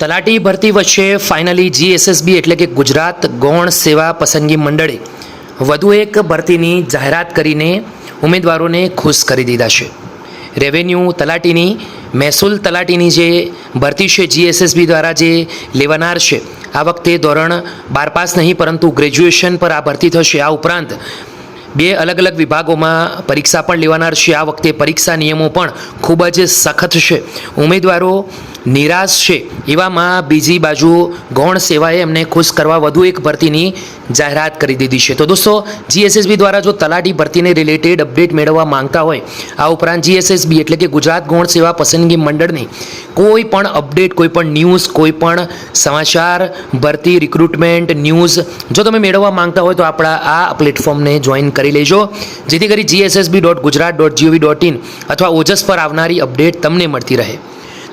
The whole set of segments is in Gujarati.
તલાટી ભરતી વચ્ચે ફાઇનલી જીએસએસબી એટલે કે ગુજરાત ગૌણ સેવા પસંદગી મંડળે વધુ એક ભરતીની જાહેરાત કરીને ઉમેદવારોને ખુશ કરી દીધા છે. રેવન્યુ તલાટીની, મહેસૂલ તલાટીની જે ભરતી છે જીએસએસબી દ્વારા જે લેવાનાર છે, આ વખતે ધોરણ બાર પાસ નહીં, પરંતુ ગ્રેજ્યુએશન પર આ ભરતી થશે. આ ઉપરાંત બે અલગ અલગ વિભાગોમાં પરીક્ષા પણ લેવાનાર છે. આ વખતે પરીક્ષા નિયમો પણ ખૂબ જ સખત છે. ઉમેદવારો નિરાશ છે. એવામાં બીજી બાજુ ગૌણ સેવાએ એમને ખુશ કરવા વધુ એક ભરતીની જાહેરાત કરી દીધી છે. તો દોસ્તો, જીએસએસબી દ્વારા જો તલાટી ભરતીને રિલેટેડ અપડેટ મેળવવા માંગતા હોય, આ ઉપરાંત જીએસએસબી એટલે કે ગુજરાત ગૌણ સેવા પસંદગી મંડળની કોઈ પણ અપડેટ કોઈ પણ ન્યૂઝ કોઈ પણ સમાચાર, ભરતી રિક્રુટમેન્ટ ન્યૂઝ જો તમે મેળવવા માંગતા હોય તો આપણા આ પ્લેટફોર્મને જોઈન કરી લેજો. જેથી કરી GSSB dot Gujarat dot GOV dot in અથવા ઓજસ પર આવનારી અપડેટ તમને મળતી રહે.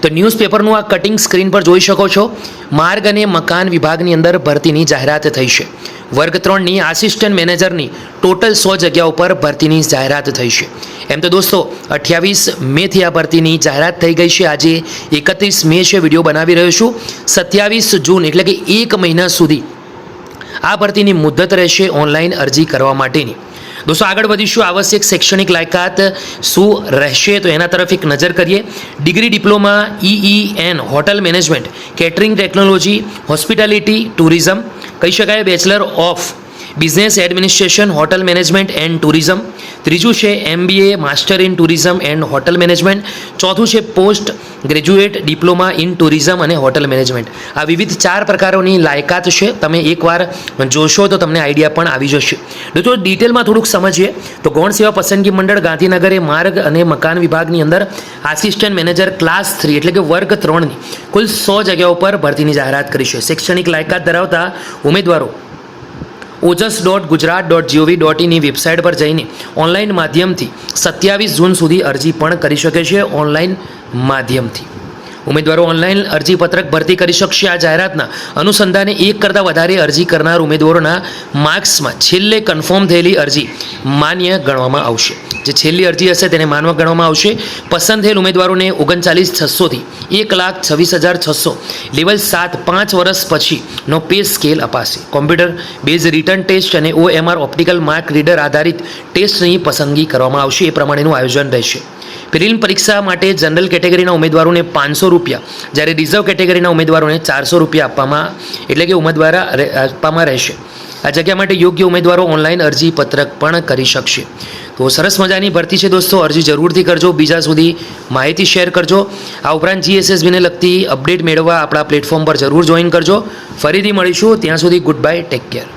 તો ન્યૂઝપેપરનું આ કટિંગ સ્ક્રીન પર જોઈ શકો છો. માર્ગ અને મકાન વિભાગની અંદર ભરતીની જાહેરાત થઈ છે. વર્ગ ત્રણની આસિસ્ટન્ટ મેનેજરની ટોટલ સો જગ્યા ઉપર ભરતીની જાહેરાત થઈ છે. એમ તો દોસ્તો, અઠ્યાવીસ મેથી આ ભરતીની જાહેરાત થઈ ગઈ છે. આજે એકત્રીસ મે છે વીડિયો બનાવી રહ્યો છું. સત્યાવીસ જૂન એટલે કે એક મહિના સુધી આ ભરતીની મુદ્દત રહેશે ઓનલાઈન અરજી કરવા માટેની. દોસ્તો, આગળ વધીશું. આવશ્યક શૈક્ષણિક લાયકાત શું રહેશે? તો એના તરફ એક નજર કરીએ. ડિગ્રી, ડિપ્લોમા, ઈ N, hotel management, catering technology, hospitality, tourism, કહી શકાય, bachelor of business administration, hotel management and tourism. ત્રીજું છે MBA master in tourism and hotel management ચોથું છે post graduate diploma in tourism અને હોટલ મેનેજમેન્ટ આ વિવિધ ચાર પ્રકારોની લાયકાત છે. તમે એકવાર જોશો તો તમને આઈડિયા પણ આવી જશે. તો ડિટેલમાં થોડુંક સમજીએ, તો ગૌણ સેવા પસંદગી મંડળ ગાંધીનગરે માર્ગ અને મકાન વિભાગની અંદર આસિસ્ટન્ટ મેનેજર ક્લાસ થ્રી એટલે કે વર્ગ ત્રણની કુલ સો જગ્યાઓ પર ભરતીની જાહેરાત કરી છે. શૈક્ષણિક લાયકાત ધરાવતા ઉમેદવારો Ojas dot Gujarat dot GOV dot ઇનની website પર જઈને ઓનલાઈન માધ્યમથી સત્યાવીસ જૂન સુધી અરજી પણ કરી શકે છે ઓનલાઈન માધ્યમથી. ઉમેદવારો ઓનલાઈન અરજીપત્રક ભરતી કરી શકશે. આ જાહેરાતના અનુસંધાને એક કરતાં વધારે અરજી કરનાર ઉમેદવારોના માર્ક્સમાં છેલ્લે કન્ફર્મ થયેલી અરજી માન્ય ગણવામાં આવશે. જે છેલ્લી અરજી હશે તેને માનવા ગણવામાં આવશે. પસંદ થયેલ ઉમેદવારોને ઓગણચાલીસ છસોથી એક લાખ છવ્વીસ હજાર છસો લેવલ સાત પાંચ વર્ષ પછીનો પે સ્કેલ અપાશે. કોમ્પ્યુટર બેઝ રિટર્ન ટેસ્ટ અને ઓએમઆર ઓપ્ટિકલ માર્ક રીડર આધારિત ટેસ્ટની પસંદગી કરવામાં આવશે. એ પ્રમાણેનું આયોજન રહેશે. પ્રિલિમ પરીક્ષા માટે જનરલ કેટેગરીના ઉમેદવારોને પાંચસો રૂપિયા, જ્યારે રિઝર્વ કેટેગરીના ઉમેદવારોને ચારસો રૂપિયા આપવામાં, એટલે કે ઉમેદવાર આપવામાં રહેશે. આ જગ્યા માટે યોગ્ય ઉમેદવારો ઓનલાઈન અરજી પત્રક પણ કરી શકશે. તો સરસ મજાની ભરતી છે દોસ્તો, અરજી જરૂરથી કરજો. બીજા સુધી માહિતી શેર કરજો. આ ઉપરાંત જીએસએસબીને લગતી અપડેટ મેળવવા આપણા પ્લેટફોર્મ પર જરૂર જોઈન કરજો. ફરીથી મળીશું. ત્યાં સુધી ગુડ બાય ટેક કેર.